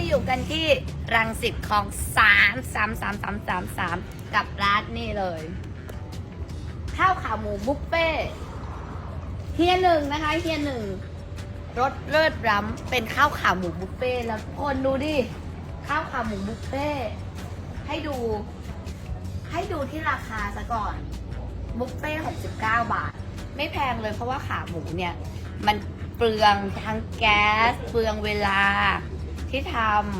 มาอยู่กันที่รังสิตคลองสามสามสามสามสามสามกับร้านนี่เลย ข้าวขาหมูบุฟเฟ่เฮียหนึ่งนะคะเฮียหนึ่งรสเลิศร้ำเป็นข้าวขาหมูบุฟเฟ่แล้วทุกคนดูดิข้าวขาหมูบุฟเฟ่ให้ดู ให้ดูที่ราคาซะก่อนบุฟเฟ่69 บาท ไม่แพงเลยเพราะว่าขาหมูเนี่ย มันเปลืองทั้งแก๊ส เปลืองเวลา ที่ท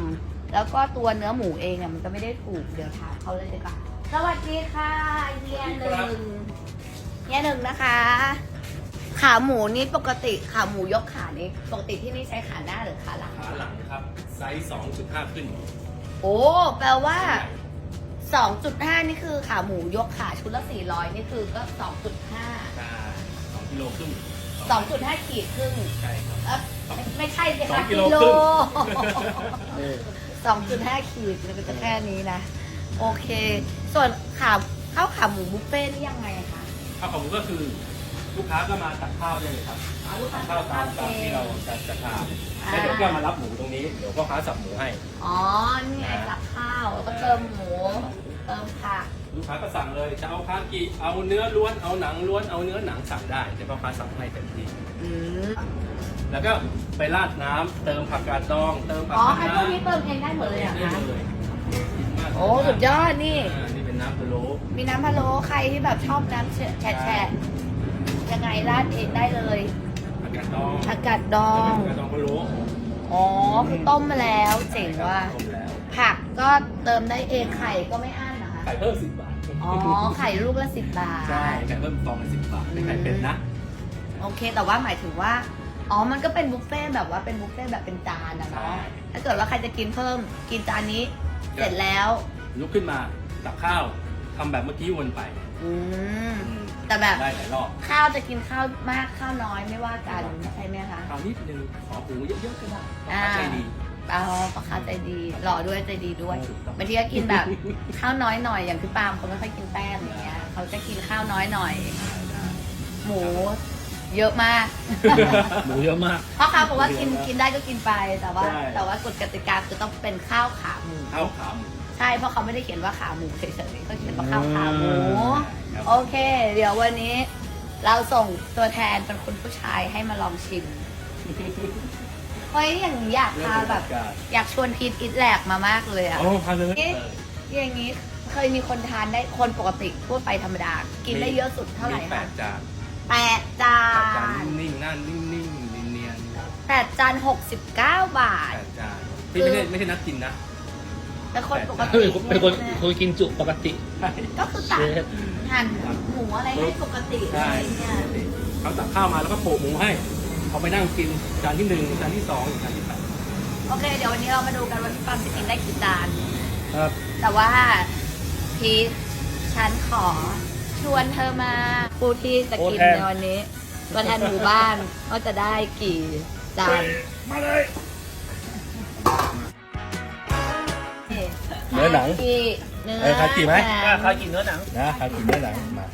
ำแล้วก็ตัวเนื้อหมูเองอะมันก็ไม่ได้ถูกเดี๋ยวถามเขาเลยดีกว่าสวัสดีค่ะเฮียหนึ่งเฮียหนึ่งนะคะ ขาหมูนี่ปกติขาหมูยกขานี่ปกติที่นี่ใช้ขาหน้าหรือขาหลังขาหลังครับไซส์2.5ขึ้น โอ้แปลว่า2.5นี่คือขาหมูยกขาชุดละ400นี่คือก็2.5ใช่2กิโลครึ่ง2.5ขีดครึ่งใช่ครับเอ้อ ไม่ไม่ใช่สิสอคะงกิโลครึ่ง2.5ขีดมันก็จะแค่นี้นะ โอเค ส่วนขาข้าวขาหมูบุฟเฟ่ต์นี่ยังไงคะข้าวขาหมูก็คือลูกค้าก็มาตักข้าวได้เลยครับอ๋อลูกค้าตักข้าวตามตักข้าวตามที่เราจะจะทานอ่าแล้วเดี๋ยวก็มารับหมูตรงนี้เดี๋ยวพ่อค้าสับหมูให้ อ๋อ นี่ไงตักข้าวแล้วก็เติมหมูเติมผัก ลูกค้าก็สั่งเลยจะเอาคากิเอาเนื้อล้วนเอาหนังล้วนเอาเนื้อหนังสั่งได้เดี๋ยวพ่อค้าสั่งให้เต็มที่ อืม แล้วก็ไปราดน้ำเติมผักกาดดอง เติมผักอ๋อคะไอ้พวกนี้เติมเองได้หมดเลยเหรอได้คะเลยโอ้สุดยอดนี่ อ่านี่เป็นน้ำพะโล้มีน้ำพะโล้ใครที่แบบชอบน้ำแฉะแฉะๆยังไงราดเองได้เลย ผักกาดดองผักกาดดอง ผักกาดดองพะโล้อ๋อคือต้มมาแล้วเจ๋งว่ะต้มแล้วผักก็เติมได้เองไข่ก็ไม่อั้นนะคะ ไข่เพิ่มสิบบาทอ๋อ ไข่ลูกละสิบบาท ใช่ไข่เพิ่มฟองละสิบบาทเป็นไข่เป็ดนะ โอเค แต่ว่าหมายถึงว่า อ๋อ มันก็เป็นบุฟเฟ่ต์แบบว่าเป็นบุฟเฟ่ต์แบบเป็นจานนะใช่เนาะ ถ้าเกิดว่าใครจะกินเพิ่มกินจานนี้ เสร็จแล้ว ลุกขึ้นมาตักข้าวทำแบบเมื่อกี้วนไปอืมแต่แบบ ได้หลายรอบข้าวจะกินข้าวมากข้าวน้อยไม่ว่ากันใช่ไหมคะข้าวนิดนึงขอหมูเยอะๆก็ได้อ่าใจดีเอาปลาคาใจดีหล่อด้วยใจดีด้วยถูกต้องบางทีก็กินแบบข้าวน้อยหน่อยอย่างพี่ปาล์มเขาไม่ค่อยกินแป้งอย่างเงี้ยเขาจะกินข้าวน้อยหน่อย หมู เยอะมาก หมูเยอะมาก เพราะเขาบอกว่ากินกินได้ก็กินไปแต่ว่า ใช่ แต่ว่ากฎกติกาคือต้องเป็นข้าวขาหมูข้าวขาหมู ใช่เพราะเขาไม่ได้เขียนว่าขาหมูเฉยๆเขาเขียนว่าข้าวขาหมู ครับ โอเค เดี๋ยววันนี้ เราส่งตัวแทนเป็นคุณผู้ชายให้มาลองชิมเฮ้ยอย่างนี้อยากพาแบบ อยากชวนพีทอิทแลกมามากเลยอะโอ้พาเลยเอ๊ะอย่างนี้เคยมีคนทานได้คนปกติทั่วไปธรรมดา กินได้เยอะสุดเท่าไหร่มีแปคะดจาน แปดจาแปดจานนนิ่งๆหน้านิ่งๆเนียนแปดจานหกสิบเก้าบาๆท แปดจานพี่ไม่ใช่ไม่ใช่นักกินนะ เป็นคนปกเฮ้ติยเป็นคนคนกินจุปกติก็คือตักเชฟ หั่นหมูอะไรให้ปกติอะใช่ไรเงี้ยเขาตักข้าวมาแล้วก็โปะหมูให้เขาไปนั่งกินจานที่หนึ่งจานที่สองจานที่สามโอเค เดี๋ยววันนี้เรามาดูกันว่าพี่ปั๊มจะกินได้กี่จาน ครับแต่ว่าพีทฉันขอ ชวนเธอมาผู้ที่จะกินในวันนี้ตัวแทนหมู่บ้านว่าจะได้กี่จานมาเลยเนื้อหนังคากิเนื้อเออคากิไหมนังใครกินเนื้อหนังนะใครกินเนื้อหนังมา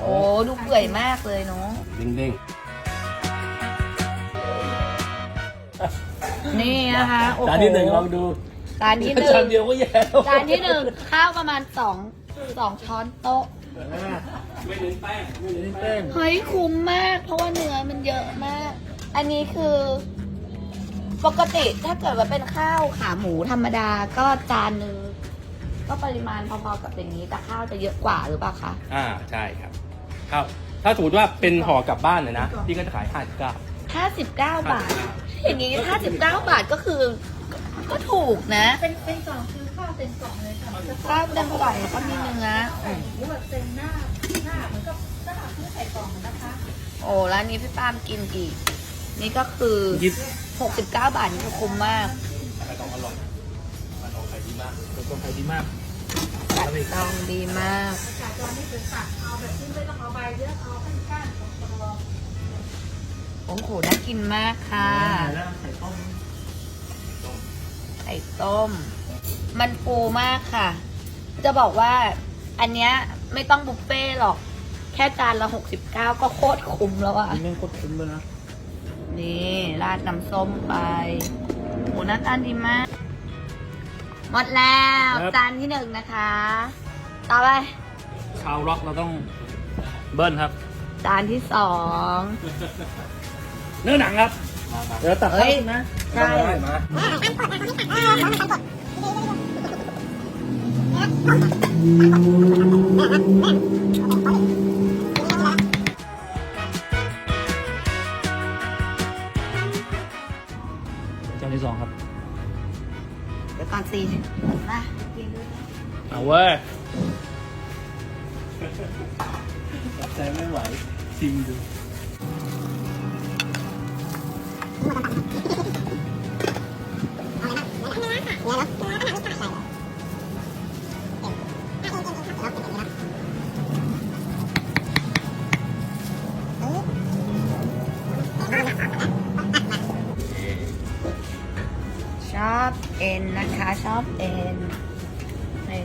โอ้ดูเปื่อยมากเลยเนาะเด้งนี่นะคะโอ้โหจานที่หนึ่งลองดูจานที่หนึ่งจานเดียวก็แย่แล้วจานที่หนึ่งข้าวประมาณสองสองช้อนโต๊ะๆ ไม่เน้นแป้งไม่เน้นแป้แป้งงเฮ้ยคุ้มมาก เพราะว่าเนื้อมันเยอะมาก อันนี้คือ ปกติถ้าเกิดว่าเป็นข้าวขาหมูธรรมดาก็จานหนึ่งก็ปริมาณพอๆกับอย่างนี้แต่ข้าวจะเยอะกว่าหรือเปล่าคะอ่าใช่ครับครับ ถ้าสมมติว่าเป็นห่อกลับบ้านเลยนะพี่ก็จะขายห้าสิบเก้า59บาท อย่างนี้59บาทก็คือ ก็ถูกนะ เป็นเป็นกล่องคือข้าว เป็นกล่องเลยค่ะจะข้าวเต็มกล่องก็มีเนื้อใส่หมูแบบเต็มหน้าหน้าเหมือนกับหน้าที่ใส่กล่องนะคะ โอ้ร้านนี้พี่ปามกินกี่ นี่ก็คือยิบ69 บาทนี่คือคุ้มมากกระดองอร่อยกระดองขายดีมากเป็นคนไทยดีมากจัดจองดีมากอากาศตอนนี้เป็นตัดเอาแบบที่ไม่ต้องเอาใบเยอะเอาขั้นก้านของตัวโอ้โหน่ากินมากค่ะไข่ต้มไข่ต้ม มันฟูมากค่ะ จะบอกว่าอันเนี้ยไม่ต้องบุฟเฟ่ต์หรอก แค่จานละ69ก็โคตรคุ้มแล้วอะนี่แม่งโคตรคุ้มเลยนะ นี่ราดน้ำส้มไปหมูหน้าตาดีมาก หมดแล้วครับ จานที่หนึ่งนะคะ ต่อไป ชาวร็อกเราต้องเบิ้ลครับ จานที่สองเนื้อหนังครับ เดี๋ยวตัดเฮ้ยนะ ใช่ มา จานที่สองครับ เดี๋ยวก่อนสิมากินด้วยเอาเว้ยใจไม่ไหวชิมดูช อบเอ็นนะคะ ชอบเอ็นนี่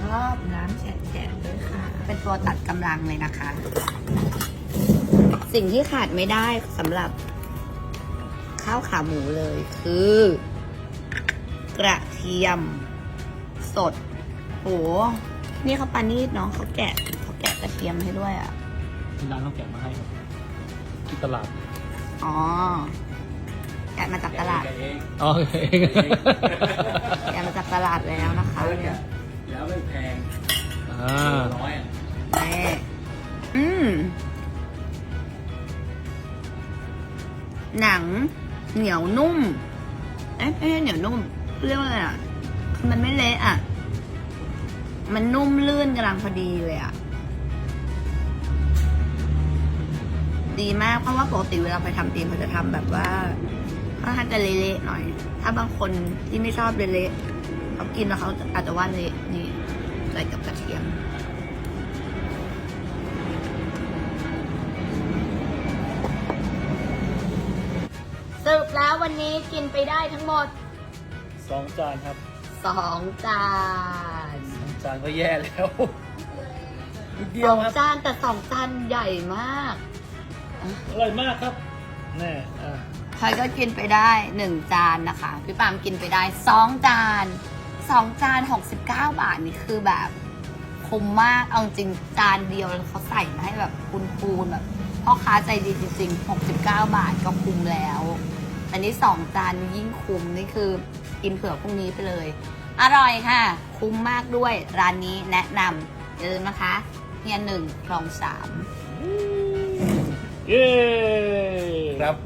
ชอบน้ำแฉะๆด้วยค่ะ เป็นตัวตัดกำลังเลยนะคะ สิ่งที่ขาดไม่ได้สำหรับ ข้าวขาหมูเลยคือ กระเทียม สดโหนี่เขาปานีดเนาะเขาแกะเขาแกะกระเทียมให้ด้วยอะที่ร้านเขาแกะมาให้ครับที่ตลาด อ๋อแกะมาจากตลาดแกะเองอ๋อเองแกะมาจากตลาดแล้วนะคะแล้วแกะแล้วไม่แพงอ่าน้อยอะแม่อืมหนังเหนียวนุ่มเอ๊ะไม่ใช่เหนียวนุ่มเรียกว่าอะไรอะคือมันไม่เละอะ มันนุ่มลื่นกำลังพอดีเลยอะ ดีมากเพราะว่าปกติเวลาไปทำตีมเขาจะทำแบบว่าค่อนข้างจะเละๆหน่อย ถ้าบางคนที่ไม่ชอบเละๆเขากินแล้วเขาอาจจะว่าเละนี่ใส่กับกระเทียมสรุปแล้ววันนี้กินไปได้ทั้งหมดสองจานครับสองจานสองจานก็แย่แล้วนิดเดีสยวองครับ จานแต่สองจานใหญ่มาก อร่อยมากครับแน่อ่าพลอยก็กินไปได้หนึ่งจานนะคะ พี่ปามกินไปได้สองจานสองจานหกสิบเก้าบาทนี่คือแบบคุ้มมากเอาจริงจานเดียวแล้วเขาใส่มาให้แบบปูนๆแบบพ่อค้าใจดีจริงๆหกสิบเก้าบาทก็คุ้มแล้ว อันนี้สองจานยิ่งคุ้มนี่คือกินเผื่อพรุ่งนี้ไปเลย อร่อยค่ะ คุ้มมากด้วยร้านนี้แนะนำอย่าลืมนะคะเฮียหนึ่งคลองสาม เย้ ครับ